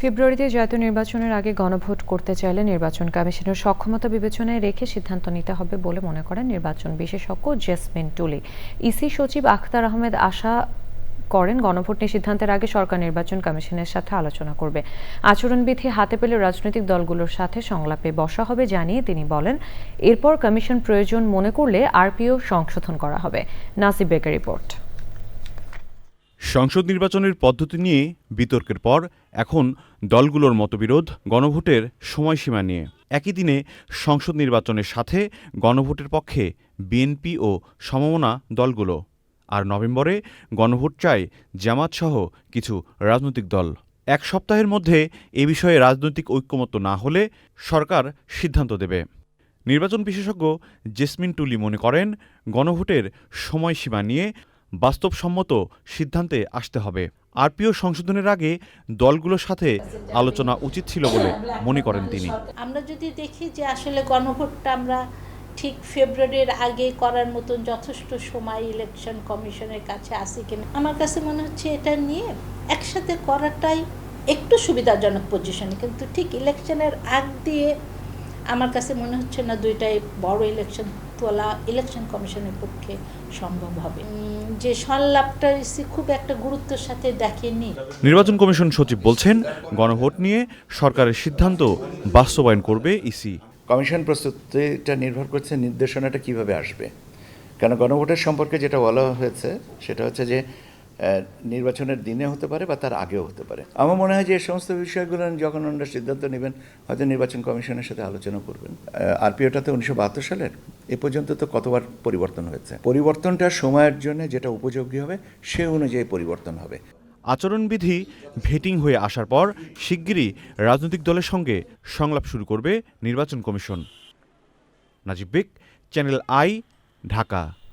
ফেব্রুয়ারিতে জাতীয় নির্বাচনের আগে গণভোট করতে চাইলে নির্বাচন কমিশনের সক্ষমতা বিবেচনায় রেখে সিদ্ধান্ত নিতে হবে বলে মনে করেন নির্বাচন বিশেষজ্ঞ জেসমিন টুলি। ইসি সচিব আখতার আহমেদ আশা করেন গণভোট নিয়ে সিদ্ধান্তের আগে সরকার নির্বাচন কমিশনের সাথে আলোচনা করবে। আচরণবিধি হাতে পেলে রাজনৈতিক দলগুলোর সাথে সংলাপে বসা হবে জানিয়ে তিনি বলেন, এরপর কমিশন প্রয়োজন মনে করলে আরপিও সংশোধন করা হবে। নাসিব বেকার রিপোর্ট। সংসদ নির্বাচনের পদ্ধতি নিয়ে বিতর্কের পর এখন দলগুলোর মতবিরোধ গণভোটের সময়সীমা নিয়ে। একই দিনে সংসদ নির্বাচনের সাথে গণভোটের পক্ষে বিএনপি ও সমমনা দলগুলো। আর নভেম্বরে গণভোট চায় জামাতসহ কিছু রাজনৈতিক দল। এক সপ্তাহের মধ্যে এ বিষয়ে রাজনৈতিক ঐক্যমত্য না হলে সরকার সিদ্ধান্ত দেবে। নির্বাচন বিশেষজ্ঞ জেসমিন টুলি মনে করেন, গণভোটের সময়সীমা নিয়ে বাস্তবসম্মত সিদ্ধান্তে আসতে হবে। আরপিও সংশোধনের আগে দলগুলোর সাথে আলোচনা উচিত ছিল বলে মনে করেন তিনি। আমরা যদি দেখি যে আসলে গণভোটটা আমরা ঠিক ফেব্রুয়ারির আগে করার মতন যথেষ্ট সময় ইলেকশন কমিশনের কাছে আসি কিনা, আমার কাছে মনে হচ্ছে এটা নিয়ে একসাথে করাটাই একটু সুবিধাজনক পজিশনে কিন্তু ঠিক ইলেকশনের আগ দিয়ে আমার কাছে মনে হচ্ছে না দুইটাই বড় ইলেকশন তোলা ইলেকশন কমিশনের পক্ষে সম্ভব হবে। যে সংলাপটা ইসি খুব একটা গুরুত্বের সাথে দেখেনি। নির্বাচন কমিশন সচিব বলছেন গণভোট নিয়ে সরকারের সিদ্ধান্ত বাস্তবায়ন করবে ইসি। কমিশন প্রস্তুতিটা নির্ভর করছে নির্দেশনাটা কীভাবে আসবে। কেন গণভোটের সম্পর্কে যেটা বলা হয়েছে সেটা হচ্ছে যে নির্বাচনের দিনে হতে পারে বা তার আগেও হতে পারে। আমার মনে হয় যে এই সমস্ত বিষয়গুলো যখন ওনারা সিদ্ধান্ত নেবেন হয়তো নির্বাচন কমিশনের সাথে আলোচনা করবেন। আরপিওটা তো উনিশশো বাহাত্তর সালের এ পর্যন্ত তো কতবার পরিবর্তন হয়েছে? পরিবর্তনটা সময়ের জন্য যেটা উপযোগী হবে, সে অনুযায়ী পরিবর্তন হবে। আচরণবিধি ভেটিং হয়ে আসার পর শিগগিরই রাজনৈতিক দলের সঙ্গে সংলাপ শুরু করবে নির্বাচন commission. Nazib Beg, channel I, Dhaka.